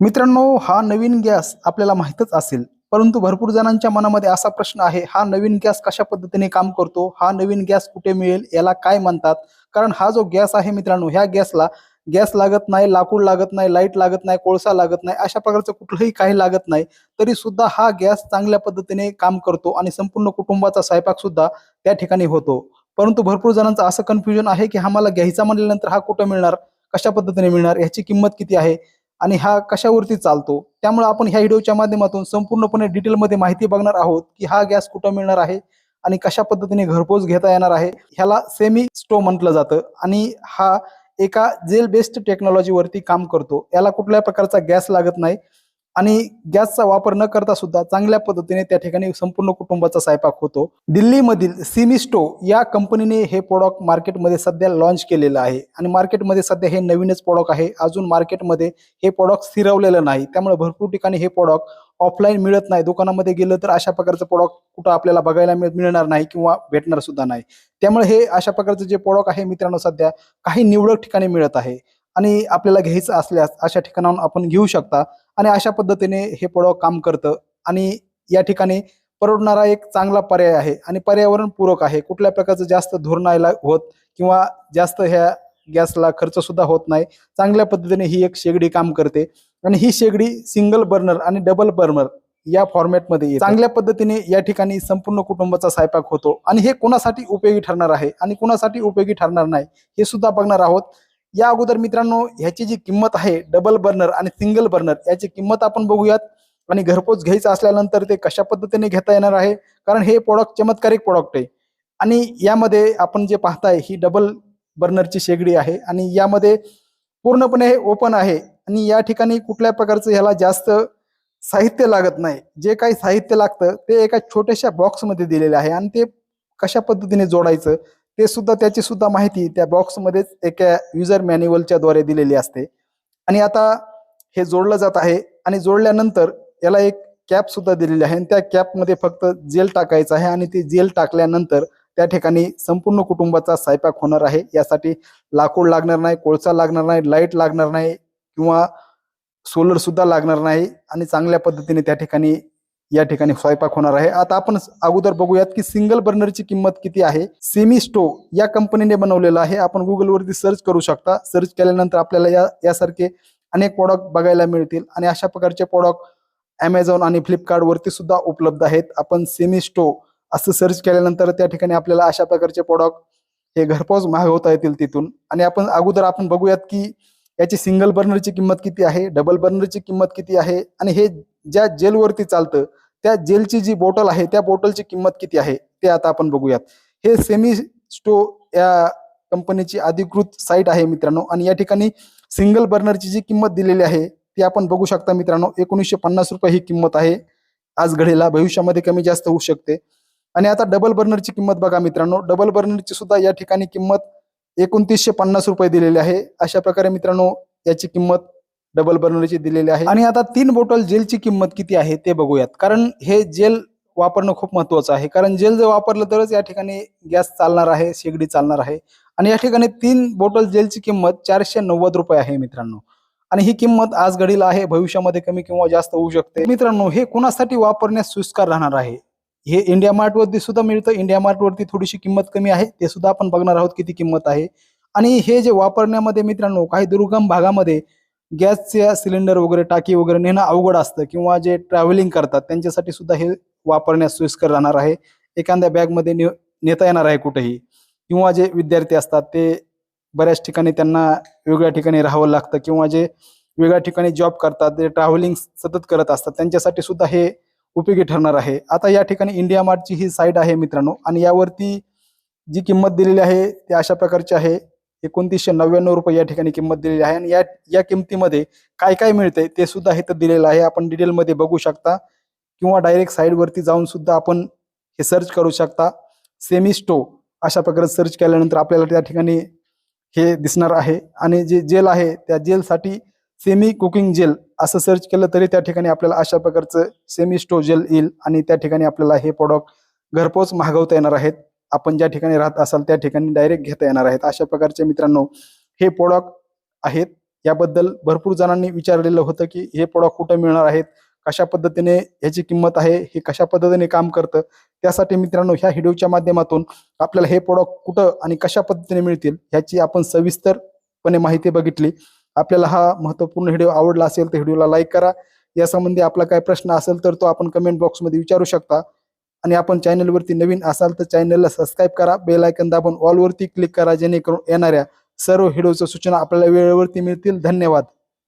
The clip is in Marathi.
मित्रांनो हा नवीन गॅस आपल्याला माहीतच असेल परंतु भरपूर जणांच्या मनामध्ये असा प्रश्न आहे हा नवीन गॅस कशा पद्धतीने काम करतो हा नवीन गॅस कुठे मिळेल याला काय म्हणतात? कारण हा जो गॅस आहे मित्रांनो ह्या गॅसला गॅस लागत नाही लाकूड लागत नाही लाइट लागत नाही कोळसा लागत नाही अशा प्रकारचं कुठलंही काही लागत नाही तरी सुद्धा हा गॅस चांगल्या पद्धतीने काम करतो आणि संपूर्ण कुटुंबाचा स्वयंपाक सुद्धा त्या ठिकाणी होतो. परंतु भरपूर जणांचं असं कन्फ्युजन आहे की आम्हाला घ्यायचा म्हणल्यानंतर हा कुठं मिळणार? कशा पद्धतीने मिळणार? याची किंमत किती आहे? आणि हा कशावरती चालतो? त्यामुळे आपण ह्या व्हिडिओच्या माध्यमातून संपूर्णपणे डिटेलमध्ये माहिती बघणार आहोत की हा गॅस कुठं मिळणार आहे आणि कशा पद्धतीने घरपोच घेता येणार आहे. ह्याला सेमी स्टो म्हटलं जातं आणि हा एका जेल बेस्ड टेक्नॉलॉजीवरती काम करतो. याला कुठल्या प्रकारचा गॅस लागत नाही. आणि गॅसचा वापर न करता सुद्धा चांगल्या पद्धतीने त्या ठिकाणी संपूर्ण कुटुंबाचा स्वयंपाक होतो. दिल्लीमधील सिमिस्टो या कंपनीने हे प्रोडक्ट मार्केटमध्ये सध्या लॉन्च केलेलं आहे. आणि मार्केटमध्ये सध्या हे नवीनच प्रोडक्ट आहे. अजून मार्केटमध्ये हे प्रोडक्ट स्थिरवलेलं नाही. त्यामुळे भरपूर ठिकाणी हे प्रोडक्ट ऑफलाईन मिळत नाही. दुकानामध्ये गेलं तर अशा प्रकारचं प्रोडक्ट कुठं आपल्याला बघायला मिळ- मिळणार नाही किंवा भेटणार सुद्धा नाही. त्यामुळे हे अशा प्रकारचं जे प्रोडक्ट आहे मित्रांनो सध्या काही निवडक ठिकाणी मिळत आहे. आणि आपल्याला घ्यायचं असल्यास अशा ठिकाणाहून आपण घेऊ शकता. आणि अशा पद्धतीने हे प्रोडक्ट काम करतं. आणि या ठिकाणी परवडणारा एक चांगला पर्याय आहे. आणि पर्यावरण पूरक आहे. कुठल्या प्रकारचं जास्त धोरणायला होत किंवा जास्त ह्या गॅसला खर्च सुद्धा होत नाही. चांगल्या पद्धतीने ही एक शेगडी काम करते. आणि ही शेगडी सिंगल बर्नर आणि डबल बर्नर या फॉर्मॅटमध्ये चांगल्या पद्धतीने या ठिकाणी संपूर्ण कुटुंबाचा स्वयंपाक होतो. आणि हे कोणासाठी उपयोगी ठरणार आहे? आणि कोणासाठी उपयोगी ठरणार नाही? हे सुद्धा बघणार आहोत. या अगोदर मित्रांनो ह्याची जी किंमत आहे डबल बर्नर आणि सिंगल बर्नर याची किंमत आपण बघूयात. आणि घरपोच घ्यायचं असल्यानंतर ते कशा पद्धतीने घेता येणार आहे? कारण हे प्रोडक्ट चमत्कारिक प्रॉडक्ट आहे. आणि यामध्ये आपण जे पाहताय ही डबल बर्नरची शेगडी आहे. आणि यामध्ये पूर्णपणे हे ओपन आहे. आणि या ठिकाणी कुठल्या प्रकारचं ह्याला जास्त साहित्य लागत नाही. जे काही साहित्य लागतं ते एका छोट्याशा बॉक्समध्ये दिलेले आहे. आणि ते कशा पद्धतीने जोडायचं ते सुद्धा त्याची सुद्धा माहिती त्या बॉक्समध्येच एका युजर मॅन्युअलच्या द्वारे दिलेली असते. आणि आता हे जोडलं जात आहे आणि जोडल्यानंतर याला एक कॅप सुद्धा दिलेली आहे आणि त्या कॅपमध्ये फक्त जेल टाकायचं आहे आणि ते जेल टाकल्यानंतर त्या ठिकाणी संपूर्ण कुटुंबाचा स्वयंपाक होणार आहे. यासाठी लाकूड लागणार नाही कोळसा लागणार नाही लाइट लागणार नाही किंवा सोलर सुद्धा लागणार नाही आणि चांगल्या पद्धतीने त्या ठिकाणी या ठिकाणी स्वयंपाक होणार आहे. आता आपण अगोदर बघूयात की सिंगल बर्नरची किंमत किती आहे? सेमी स्टो या कंपनीने बनवलेलं आहे. आपण गुगलवरती सर्च करू शकता. सर्च केल्यानंतर आपल्याला या यासारखे अनेक प्रॉडक्ट बघायला मिळतील. आणि अशा प्रकारचे प्रॉडक्ट अमेझॉन आणि फ्लिपकार्टवरती सुद्धा उपलब्ध आहेत. आपण सेमी स्टो असं सर्च केल्यानंतर त्या ठिकाणी आपल्याला अशा प्रकारचे प्रॉडक्ट हे घरपोच मागवता येतील तिथून. आणि आपण अगोदर आपण बघूयात की याची सिंगल बर्नरची किंमत किती आहे? डबल बर्नरची किंमत किती आहे? आणि हे ज्या जेलवरती चालतं त्या जेलची जी बॉटल आहे त्या बॉटलची किंमत किती आहे ते आता आपण बघूयात. हे सेमी स्टो या कंपनीची अधिकृत साईट आहे मित्रांनो. आणि या ठिकाणी सिंगल बर्नरची जी किंमत दिलेली आहे ती आपण बघू शकता मित्रांनो एकोणीसशे पन्नास रुपये ही किंमत आहे. आज घडीला भविष्यामध्ये कमी जास्त होऊ शकते. आणि आता डबल बर्नरची किंमत बघा मित्रांनो. डबल बर्नरची सुद्धा या ठिकाणी किंमत एकोणतीसशे पन्नास रुपये दिलेली आहे. अशा प्रकारे मित्रांनो याची किंमत डबल बर्नरची दिलेली आहे. आणि आता तीन बॉटल जेलची किंमत किती आहे ते बघूयात. कारण हे जेल वापरणं खूप महत्वाचं आहे. कारण जेल जर वापरलं तरच या ठिकाणी गॅस चालणार आहे शेगडी चालणार आहे. आणि या ठिकाणी तीन बॉटल जेलची किंमत चारशे नव्वद रुपये आहे मित्रांनो. आणि ही किंमत आज घडीला आहे भविष्यामध्ये कमी किंवा जास्त होऊ शकते. मित्रांनो हे कुणासाठी वापरण्यास सुस्कार राहणार आहे? हे इंडिया मार्ट वरती सुद्धा मिळतं. इंडिया मार्टवरती थोडीशी किंमत कमी आहे. ते सुद्धा आपण बघणार आहोत किती किंमत आहे. आणि हे जे वापरण्यामध्ये मित्रांनो काही दुर्गम भागामध्ये गॅसचे सिलेंडर वगैरे टाकी वगैरे नेणं अवघड असतं किंवा जे ट्रॅव्हलिंग करतात त्यांच्यासाठी सुद्धा हे वापरण्यास सोयीस्कर राहणार आहे. एखाद्या बॅगमध्ये ने नेता येणार आहे कुठेही. किंवा जे विद्यार्थी असतात ते बऱ्याच ठिकाणी त्यांना वेगळ्या ठिकाणी राहावं लागतं किंवा जे वेगळ्या ठिकाणी जॉब करतात ते ट्रॅव्हलिंग सतत करत असतात त्यांच्यासाठी सुद्धा हे उपयोगी ठरणार आहे. आता या ठिकाणी इंडिया मार्टची ही साईट आहे मित्रांनो. आणि यावरती जी किंमत दिलेली आहे ती अशा प्रकारची आहे. एकोणतीसशे नव्याण्णव रुपये या ठिकाणी किंमत दिलेली आहे. आणि या या किमतीमध्ये काय काय मिळते ते सुद्धा इथं दिलेलं आहे. आपण डिटेलमध्ये बघू शकता. किंवा डायरेक्ट साईडवरती जाऊन सुद्धा आपण हे सर्च करू शकता. सेमी स्टो अशा प्रकारे सर्च केल्यानंतर आपल्याला त्या ठिकाणी हे दिसणार आहे. आणि जे जेल आहे त्या जेलसाठी सेमी कुकिंग जेल असं सर्च केलं तरी त्या ठिकाणी आपल्याला अशा प्रकारचं सेमी स्टो जेल येईल. आणि त्या ठिकाणी आपल्याला हे प्रोडक्ट घरपोच मागवता येणार आहेत. आपण ज्या ठिकाणी राहत असाल त्या ठिकाणी डायरेक्ट घेता येणार आहेत. अशा प्रकारचे मित्रांनो हे प्रोडक्ट आहेत. याबद्दल भरपूर जणांनी विचारलेलं होतं की हे प्रोडक्ट कुठं मिळणार आहेत? कशा पद्धतीने ह्याची किंमत आहे? हे कशा पद्धतीने काम करतं? त्यासाठी मित्रांनो ह्या व्हिडिओच्या माध्यमातून आपल्याला हे प्रोडक्ट कुठं आणि कशा पद्धतीने मिळतील ह्याची आपण सविस्तरपणे माहिती बघितली. आपल्याला हा महत्त्वपूर्ण व्हिडिओ आवडला असेल तर व्हिडिओला लाईक करा. यासंबंधी आपला काय प्रश्न असेल तर तो आपण कमेंट बॉक्समध्ये विचारू शकता. आणि आपण चॅनलवरती नवीन असाल तर चॅनलला सबस्क्राईब करा. बेल आयकन दाबून ऑलवरती क्लिक करा जेणेकरून येणाऱ्या सर्व व्हिडिओच्या सूचना आपल्याला वेळेवरती मिळतील. धन्यवाद.